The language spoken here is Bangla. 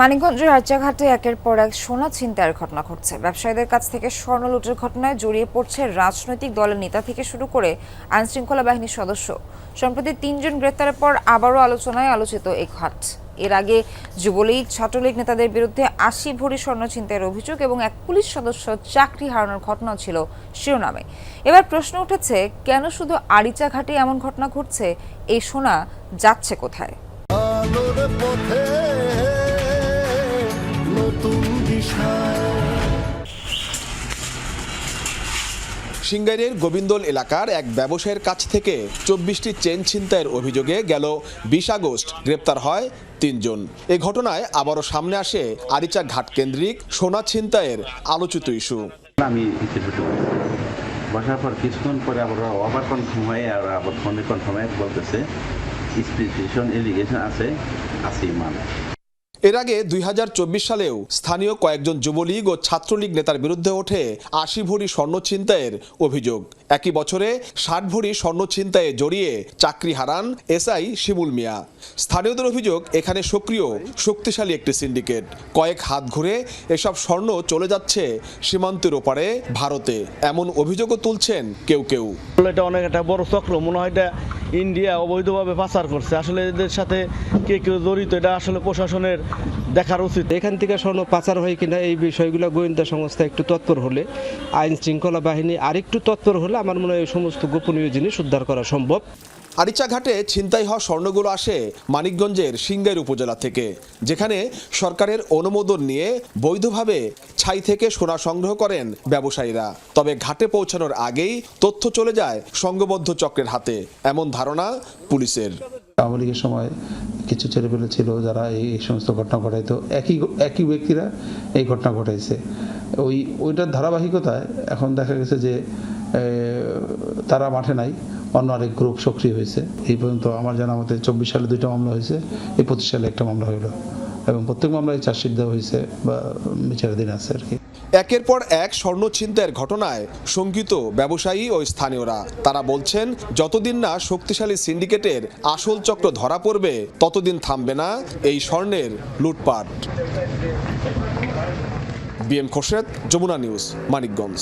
মানিকগঞ্জের আর্চাঘাটে একের পর এক সোনা ছিনতাইয়ের ঘটনা ঘটছে। ব্যবসায়ীদের কাছ থেকে স্বর্ণ লুটের ঘটনায় জড়িয়ে পড়ছে রাজনৈতিক দলের নেতা থেকে শুরু করে আইনশৃঙ্খলা বাহিনীর সদস্য। সম্প্রতি তিনজন গ্রেপ্তারের পর আবারও আলোচনায় আলোচিত এই ঘাট। এর আগে যুবলীগ, ছাত্রলীগ নেতাদের বিরুদ্ধে আশি ভরি স্বর্ণ ছিনতাইয়ের অভিযোগ এবং এক পুলিশ সদস্য চাকরি হারানোর ঘটনাও ছিল শিরোনামে। এবার প্রশ্ন উঠেছে, কেন শুধু আরিচা ঘাটে এমন ঘটনা ঘটছে? এই সোনা যাচ্ছে কোথায়? সিঙ্গাইরের গোবিন্দল এলাকার এক ব্যবসায়ীর কাছ থেকে চব্বিশটি চেন ছিনতাইয়ের অভিযোগে গেল বিশ আগস্ট, গ্রেপ্তার হয় তিনজন। এ ঘটনায় আবারও সামনে আসে আরিচা ঘাট কেন্দ্রিক সোনা ছিনতাইয়ের আলোচিত ইস্যু। আমি বসার পর কিছুক্ষণ পরে আবার আবার কনফার্ম হয়ে আর আবার ফোনে কনফার্ম হয়ে বলতেছে স্পিটিশন এলিগেশন আছে আছে ইমান এর আগে দুই হাজার চব্বিশ সালেও স্থানীয় কয়েকজন যুবলীগ ও ছাত্রলীগ নেতার বিরুদ্ধে ওঠে আশি ভরি স্বর্ণ ছিনতাইয়ের অভিযোগ। একই বছরে ষাট ভরি স্বর্ণ ছিনতাইয়ে জড়িয়ে চাকরি হারান এসআই শিমুল মিয়া। স্থানীয়দের অভিযোগ, এখানে সক্রিয়, শক্তিশালী একটি সিন্ডিকেট। কয়েক হাত ঘুরে এসব স্বর্ণ চলে যাচ্ছে সীমান্তের ওপারে ভারতে। এমন অভিযোগও তুলছেন কেউ কেউ। এটা অনেক একটা বড় চক্র। মনে হয় এটা ইন্ডিয়া অবৈধভাবে পাচার করছে। আসলে এদের সাথে কে কেউ জড়িত, এটা আসলে প্রশাসনের দেখার উচিত। এখান থেকে স্বর্ণ পাচার হয় কিনা এই বিষয়গুলো গোয়েন্দা সংস্থা একটু তৎপর হলে আইন শৃঙ্খলা বাহিনী আরেকটু তৎপর হলে আমার মনে হয় এই সমস্ত গোপনীয় জিনিস উদ্ধার করা সম্ভব। আরিচা ঘাটে ছিনতাই হওয়া স্বর্ণগুলো আসে মানিকগঞ্জের সিঙ্গাইর উপজেলা থেকে, যেখানে সরকারের অনুমোদন নিয়ে বৈধভাবে ছাই থেকে সোনা সংগ্রহ করেন ব্যবসায়ীরা। তবে ঘাটে পৌঁছানোর আগেই তথ্য চলে যায় সংঘবদ্ধ চক্রের হাতে, এমন ধারণা পুলিশের। আওয়ামী সময় কিছু ছেলেপেলে ছিল যারা এই সমস্ত ঘটনা ঘটাইতো। একই একই ব্যক্তিরা এই ঘটনা ঘটাইছে। ওই, ওইটার ধারাবাহিকতায় এখন দেখা গেছে যে তারা মাঠে নাই। অন্য আরেক গ্রুপ সক্রিয় হয়েছে। এই পর্যন্ত আমার জানা মতে চব্বিশ সালে দুইটা মামলা হয়েছে, এই পঁচিশ সালে একটা মামলা হইল। এবং প্রত্যেক মামলায় চার্জশিট দেওয়া হয়েছে বা বিচারাধীন আছে আর কি। একের পর এক স্বর্ণ ছিনতাইয়ের ঘটনায় শঙ্কিত ব্যবসায়ী ও স্থানীয়রা। তারা বলছেন, যতদিন না শক্তিশালী সিন্ডিকেটের আসল চক্র ধরা পড়বে, ততদিন থামবে না এই স্বর্ণের লুটপাট। BM Khorshed, Jamuna news, Manikganj.